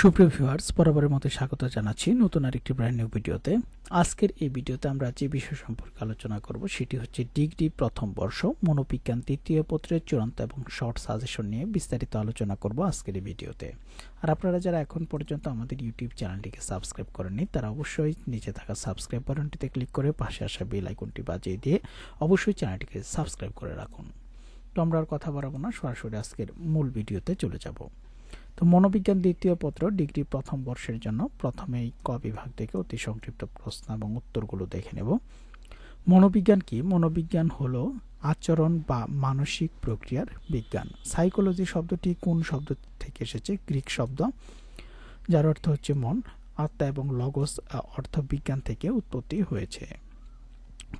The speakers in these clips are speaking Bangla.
সুপ্রিয় ভিউয়ার্স বরাবরের মতো স্বাগত জানাচ্ছি নতুন আরেকটি ব্র্যান্ড নিউ ভিডিওতে। আজকের এই ভিডিওতে আমরা যে বিষয় সম্পর্কে আলোচনা করব, সেটি হচ্ছে ডিগ্রি প্রথম বর্ষ, মনোবিজ্ঞান তৃতীয় পত্রের চূড়ান্ত এবং শর্ট সাজেশন নিয়ে বিস্তারিত আলোচনা করব আজকের এই ভিডিওতে। আর আপনারা যারা এখন পর্যন্ত আমাদের ইউটিউব চ্যানেলটিকে সাবস্ক্রাইব করেননি, তারা অবশ্যই নিচে থাকা সাবস্ক্রাইব বাটনটিতে ক্লিক করে পাশে আসা বেল আইকনটি বাজিয়ে দিয়ে অবশ্যই চ্যানেলটিকে সাবস্ক্রাইব করে রাখুন। তো আমরা আর কথা বাড়াবো না, সরাসরি আজকের মূল ভিডিওতে চলে যাব। তো মনোবিজ্ঞান দ্বিতীয় পত্র ডিগ্রি প্রথম বর্ষের জন্য। প্রথমেই ক বিভাগ থেকে অতি সংক্ষিপ্ত প্রশ্ন এবং উত্তরগুলো দেখে নেব। মনোবিজ্ঞান কি? মনোবিজ্ঞান হলো আচরণ বা মানসিক প্রক্রিয়ার বিজ্ঞান। সাইকোলজি শব্দটি কোন শব্দ থেকে এসেছে? গ্রিক শব্দ। যার অর্থ হচ্ছে মন। আত্মা এবং লগস অর্থ বিজ্ঞান থেকে উৎপত্তি হয়েছে।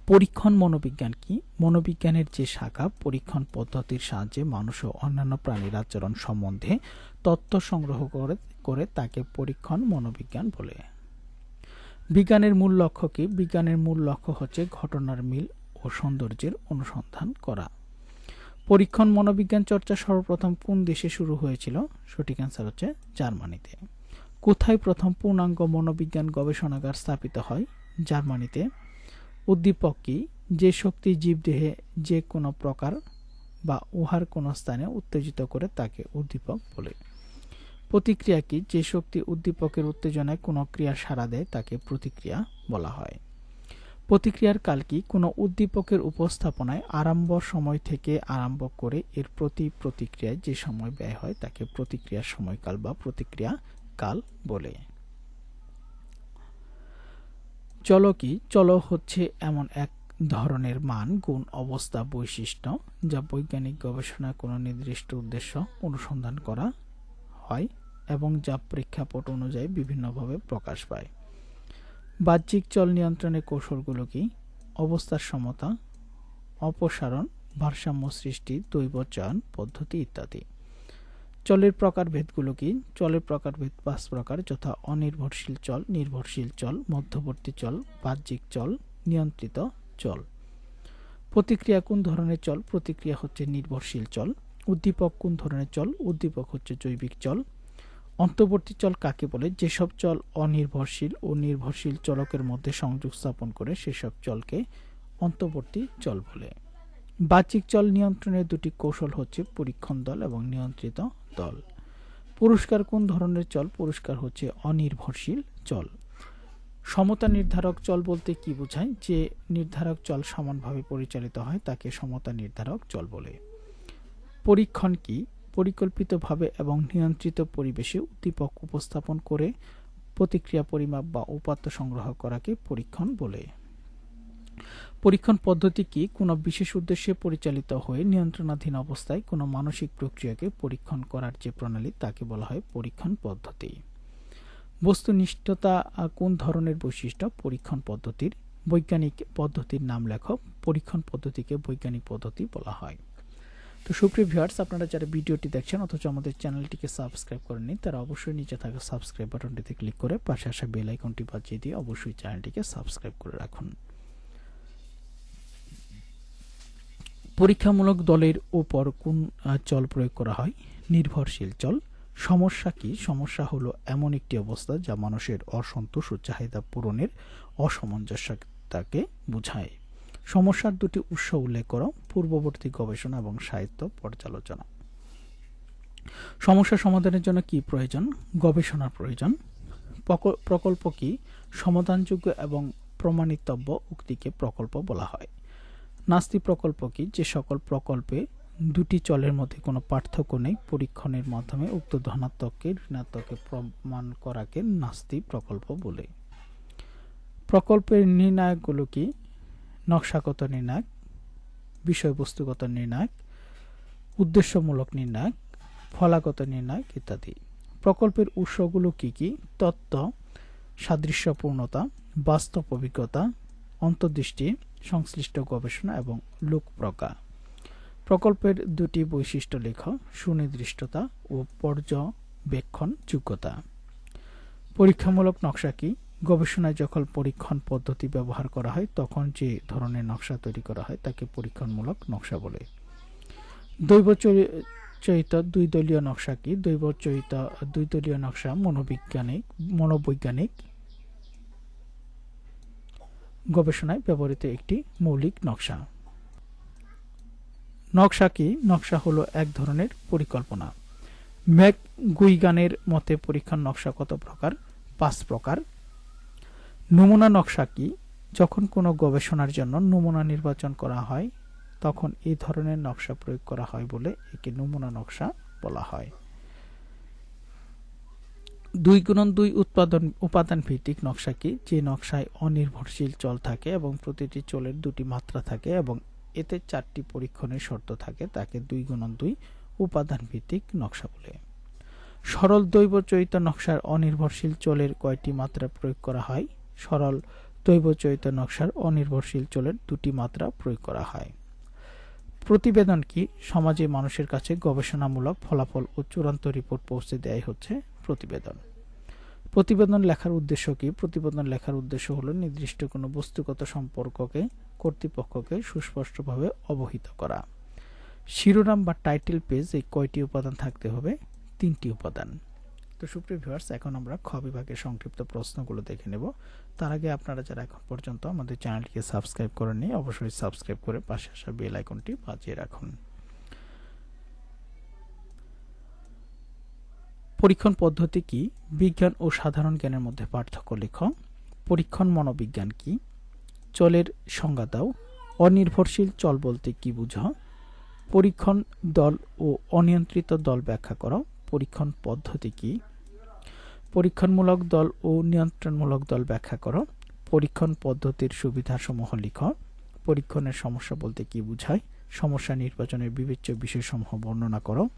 পরীক্ষণ মনোবিজ্ঞান কি? মনোবিজ্ঞানের যে শাখা, পরীক্ষণ পদ্ধতির সাহায্যে মানুষ ও অন্যান্য প্রাণীর আচরণ সম্বন্ধে তথ্য সংগ্রহ করে করে তাকে পরীক্ষণ মনোবিজ্ঞান বলে। বিজ্ঞানের মূল লক্ষ্য কি? বিজ্ঞানের মূল লক্ষ্য হচ্ছে ঘটনার মিল ও সৌন্দর্যের অনুসন্ধান করা। পরীক্ষণ মনোবিজ্ঞান চর্চা সর্বপ্রথম কোন দেশে শুরু হয়েছিল? সঠিক অ্যান্সার হচ্ছে জার্মানিতে। কোথায় প্রথম পূর্ণাঙ্গ মনোবিজ্ঞান গবেষণাগার স্থাপিত হয়? জার্মানিতে। উদ্দীপক কি? যে শক্তি জীবদেহে যে কোনো প্রকার বা উহার কোনো স্থানে উত্তেজিত করে তাকে উদ্দীপক বলে। প্রতিক্রিয়া কি? যে শক্তি উদ্দীপকের উত্তেজনায় কোনো ক্রিয়া সাড়া দেয়, তাকে প্রতিক্রিয়া বলা হয়। প্রতিক্রিয়ার কাল কি? কোনো উদ্দীপকের উপস্থাপনায় আরম্ভ সময় থেকে আরম্ভ করে এর প্রতি প্রতিক্রিয়ায় যে সময় ব্যয় হয়, তাকে প্রতিক্রিয়ার সময়কাল বা প্রতিক্রিয়া কাল বলে। চলো কি? চলো হচ্ছে এমন এক ধরনের মান গুণ অবস্থা বৈশিষ্ট্য যা বৈজ্ঞানিক গবেষণায় কোনো নির্দিষ্ট উদ্দেশ্য অনুসন্ধান করা হয় এবং যা প্রেক্ষাপট অনুযায়ী বিভিন্নভাবে প্রকাশ পায়। বাহ্যিক চল নিয়ন্ত্রণের কৌশলগুলো কি? অবস্থার সমতা, অপসারণ, ভারসাম্য সৃষ্টি দৈব চয়ন পদ্ধতি ইত্যাদি। চলের প্রকারভেদগুলো কি? চলের প্রকারভেদ পাঁচ প্রকার, যথা অনির্ভরশীল চল, নির্ভরশীল চল, মধ্যবর্তী চল, বাহ্যিক চল, নিয়ন্ত্রিত চল। প্রতিক্রিয়া কোন ধরনের চল? প্রতিক্রিয়া হচ্ছে নির্ভরশীল চল। উদ্দীপক কোন ধরনের চল? উদ্দীপক হচ্ছে জৈবিক চল। অন্তর্বর্তী চল কাকে বলে? যেসব চল অনির্ভরশীল ও নির্ভরশীল চলকের মধ্যে সংযোগ স্থাপন করে, সেসব চলকে অন্তর্বর্তী চল বলে। বাহ্যিক চল নিয়ন্ত্রণের দুটি কৌশল হচ্ছে পরীক্ষণ দল এবং নিয়ন্ত্রিত দল। পুরস্কার কোন ধরনের চল? পুরস্কার হচ্ছে অনির্ভরশীল চল। সমতা নির্ধারক চল বলতে কি বোঝায়? যে নির্ধারক চল সমানভাবে পরিচালিত হয়, তাকে সমতা নির্ধারক চল বলে। পরীক্ষণ কি? পরিকল্পিতভাবে এবং নিয়ন্ত্রিত পরিবেশে উদ্দীপক উপস্থাপন করে প্রতিক্রিয়া পরিমাপ বা উপাত্ত সংগ্রহ করাকে পরীক্ষণ বলে। পরীক্ষণ পদ্ধতি কি? কোনো বিশেষ উদ্দেশ্যে পরিচালিত হয়ে নিয়ন্ত্রণাধীন অবস্থায় কোনো মানসিক প্রক্রিয়াকে পরীক্ষণ করার যে প্রণালী, তাকে বলা হয় পরীক্ষণ পদ্ধতি। বস্তুনিষ্ঠতা কোন ধরনের বৈশিষ্ট্য? পরীক্ষণ পদ্ধতির, বৈজ্ঞানিক পদ্ধতির নাম লেখক পরীক্ষণ পদ্ধতিকে বৈজ্ঞানিক পদ্ধতি বলা হয়। তো সুপ্রিয় ভিউয়ার্স, আপনারা যারা ভিডিওটি দেখছেন, অথচ আমাদের চ্যানেলটিকে সাবস্ক্রাইব করেননি, তারা অবশ্যই নিচে থাকা সাবস্ক্রাইব বাটনটিতে ক্লিক করে পাশে আসা বেল আইকনটি বাজিয়ে দিয়ে অবশ্যই চ্যানেলটিকে সাবস্ক্রাইব করে রাখুন। পরীক্ষামূলক দলের উপর কোন চল প্রয়োগ করা হয়? নির্ভরশীল চল। সমস্যা কি? সমস্যা হলো এমন একটি অবস্থা যা মানুষের অসন্তোষ ও চাহিদা পূরণের অসামঞ্জস্যতাকে বোঝায়। সমস্যার দুটি উৎস উল্লেখ করো, পূর্ববর্তী গবেষণা এবং সাহিত্য পর্যালোচনা। সমস্যা সমাধানের জন্য কি প্রয়োজন? গবেষণার প্রয়োজন। প্রকল্প কি? সমাধানযোগ্য এবং প্রমাণিতব্য উক্তিকে প্রকল্প বলা হয়। নাস্তি প্রকল্প কি? যে সকল প্রকল্পে দুটি চলের মধ্যে কোনো পার্থক্য নেই, পরীক্ষণের মাধ্যমে উক্ত ধনাত্মককে, ঋণাত্মককে প্রমাণ করাকে নাস্তি প্রকল্প বলে। প্রকল্পের নির্ণায়কগুলো কি? নকশাগত নির্ণায়ক, বিষয়বস্তুগত নির্ণায়ক, উদ্দেশ্যমূলক নির্ণায়ক, ফলাগত নির্ণায়ক ইত্যাদি। প্রকল্পের উৎসগুলো কি কি? তত্ত্ব, সাদৃশ্যপূর্ণতা, বাস্তব অভিজ্ঞতা, অন্তর্দৃষ্টি সংশ্লিষ্ট গবেষণা এবং লোকপ্রজ্ঞা প্রকল্পের দুটি বৈশিষ্ট্য লেখ, সুনির্দিষ্টতা ও পর্যবেক্ষণ যোগ্যতা। পরীক্ষামূলক নকশা কি? গবেষণায় যখন পরীক্ষণ পদ্ধতি ব্যবহার করা হয়, তখন যে ধরনের নকশা তৈরি করা হয়, তাকে পরীক্ষণমূলক নকশা বলে। দৈব চয়িত দুই দলীয় নকশা কি? দৈব চয়িত দুই দলীয় নকশা মনোবিজ্ঞানিক, মনোবৈজ্ঞানিক গবেষণায় ব্যবহৃত একটি মৌলিক নকশা। নকশা কি? নকশা হলো এক ধরনের পরিকল্পনা। ম্যাক গুইগানের মতে পরীক্ষার নকশা কত প্রকার? পাঁচ প্রকার। নমুনা নকশা কি? যখন কোনো গবেষণার জন্য নমুনা নির্বাচন করা হয়, তখন এই ধরনের নকশা প্রয়োগ করা হয় বলে একে নমুনা নকশা বলা হয়। দুই গুণন দুই উৎপাদন উপাদান ভিত্তিক নকশা কি? যে নকশায় অনির্ভরশীল চল থাকে এবং প্রতিটি চলের দুটি মাত্রা থাকে এবং এতে চারটি পরীক্ষণের শর্ত থাকে, তাকে দুই গুণন দুই উপাদান ভিত্তিক নকশা বলে। সরল দৈব চৈত নকশার অনির্ভরশীল চলের কয়টি মাত্রা প্রয়োগ করা হয়? সরল দৈব চৈত নকশার অনির্ভরশীল চলের দুটি মাত্রা প্রয়োগ করা হয়। প্রতিবেদন কি? সমাজে মানুষের কাছে গবেষণামূলক ফলাফল ও চূড়ান্ত রিপোর্ট পৌঁছে দেয় হচ্ছে। প্রতিবেদন। প্রতিবেদন লেখার উদ্দেশ্য কি? প্রতিবেদন লেখার উদ্দেশ্য হলো নির্দিষ্ট কোনো বস্তুগত সম্পর্ককে কর্তৃপক্ষকে সুস্পষ্টভাবে অবহিত করা। শিরোনাম বা টাইটেল পেজ এই কয়টি উপাদান থাকতে হবে? তিনটি উপাদান। তো সুপ্রিয় ভিউয়ার্স, এখন আমরা খ বিভাগের সংক্ষিপ্ত প্রশ্নগুলো দেখে নেব। তার আগে আপনারা যারা এখন পর্যন্ত আমাদের চ্যানেলটিকে সাবস্ক্রাইব করেননি, অবশ্যই সাবস্ক্রাইব করে পাশে আসা বেল আইকনটি বাজিয়ে রাখুন। পরীক্ষণ পদ্ধতি কি? বিজ্ঞান ও সাধারণ জ্ঞানের মধ্যে পার্থক্য লেখ। পরীক্ষণ মনোবিজ্ঞান কি? চলের সংজ্ঞা দাও। অনির্ভরশীল চল বলতে কি বুঝো? পরীক্ষণ দল ও অনিয়ন্ত্রিত দল ব্যাখ্যা করো। পরীক্ষণ পদ্ধতি কি? পরীক্ষণমূলক দল ও নিয়ন্ত্রণমূলক দল ব্যাখ্যা করো। পরীক্ষণ পদ্ধতির সুবিধাসমূহ লিখ। পরীক্ষণের সমস্যা বলতে কি বোঝায়? সমস্যা নির্বাচনের বিবেচ্য বিষয়সমূহ বর্ণনা করো।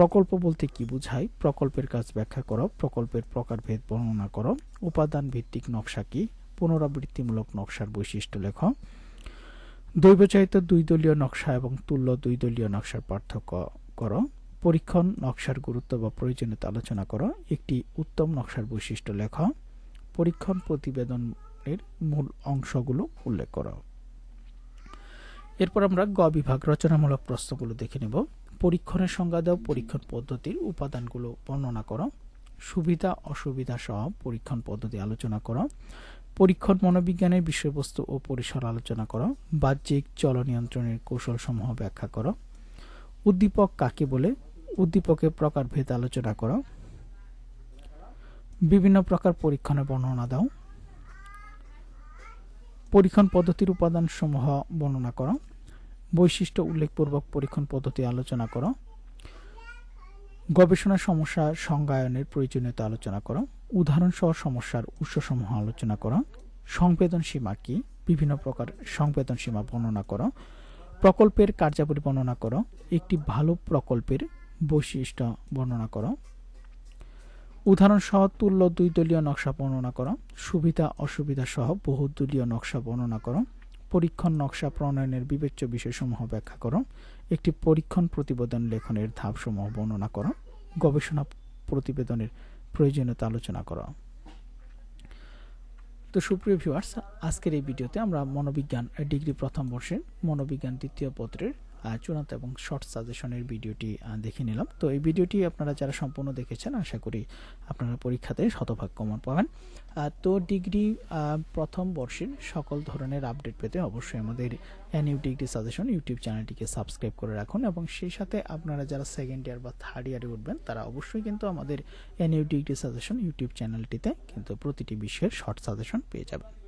প্রকল্প বলতে কি বোঝায়? প্রকল্পের কাজ ব্যাখ্যা করো, প্রকল্পের প্রকারভেদ বর্ণনা করো। উপাদান ভিত্তিক নকশা কি? পুনরাবৃত্তিমূলক নকশার বৈশিষ্ট্য লেখ। দৈবচাহিত দুই দলীয় নকশা এবং তুল্য দুই দলীয় নকশার পার্থক্য করো। পরীক্ষণ নকশার গুরুত্ব বা প্রয়োজনীয়তা আলোচনা করো। একটি উত্তম নকশার বৈশিষ্ট্য লেখ। পরীক্ষণ প্রতিবেদনের মূল অংশগুলো উল্লেখ করো। এরপর আমরা গ বিভাগ রচনামূলক প্রশ্নগুলো দেখে নেব। পরীক্ষণের সংজ্ঞা দাও, পরীক্ষণ পদ্ধতির উপাদানগুলো বর্ণনা করো। সুবিধা, অসুবিধা সহ পরীক্ষণ পদ্ধতি আলোচনা করো। পরীক্ষণ মনোবিজ্ঞানের বিষয়বস্তু ও পরিসর আলোচনা করো। বাহ্যিক চল নিয়ন্ত্রণের কৌশলসমূহ ব্যাখ্যা করো। উদ্দীপক কাকে বলে? উদ্দীপকের প্রকারভেদ আলোচনা করো। বিভিন্ন প্রকার পরীক্ষণের বর্ণনা দাও। পরীক্ষণ পদ্ধতির উপাদান সমূহ বর্ণনা করো। বৈশিষ্ট্য উল্লেখপূর্বক পরীক্ষণ পদ্ধতি আলোচনা করো। গবেষণা সমস্যা সংজ্ঞায়নের প্রয়োজনীয়তা আলোচনা করো। উদাহরণসহ সমস্যার উৎসসমূহ আলোচনা করো। সংবেদন সীমা কি? বিভিন্ন প্রকার সংবেদন সীমা বর্ণনা করো। প্রকল্পের কার্যাবলী বর্ণনা করো। একটি ভালো প্রকল্পের বৈশিষ্ট্য বর্ণনা করো। উদাহরণ সহ তুল্য দুই দলীয় নকশা বর্ণনা করো। সুবিধা অসুবিধা সহ বহুদলীয় নকশা বর্ণনা করো। পরীক্ষণ নকশা প্রণয়নের বিবেচ্য বিষয়সমূহ ব্যাখ্যা করো। একটি পরীক্ষণ প্রতিবেদন লেখনের ধাপসমূহ বর্ণনা করো। গবেষণা প্রতিবেদনের প্রয়োজনীয়তা আলোচনা করো। তো সুপ্রিয় ভিউয়ার্স আজকের এই ভিডিওতে আমরা মনোবিজ্ঞান, ডিগ্রি প্রথম বর্ষের মনোবিজ্ঞান দ্বিতীয় পত্রের চূড়ান্ত এবং শর্ট সাজেশনের ভিডিওটি দেখে নিলাম। তো এই ভিডিওটি আপনারা যারা সম্পূর্ণ দেখেছেন, আশা করি আপনারা পরীক্ষাতে শতভাগ কমন পাবেন। তো ডিগ্রি প্রথম বর্ষের সকল ধরনের আপডেট পেতে অবশ্যই আমাদের এনইউ ডিগ্রি সাজেশন ইউটিউব চ্যানেলটিকে সাবস্ক্রাইব করে রাখুন এবং সেই সাথে আপনারা যারা সেকেন্ড ইয়ার বা থার্ড ইয়ারে উঠবেন, তারা অবশ্যই কিন্তু আমাদের এনইউ ডিগ্রি সাজেশন ইউটিউব চ্যানেলটিতে কিন্তু প্রতিটি বিষয়ের শর্ট সাজেশন পেয়ে যাবেন।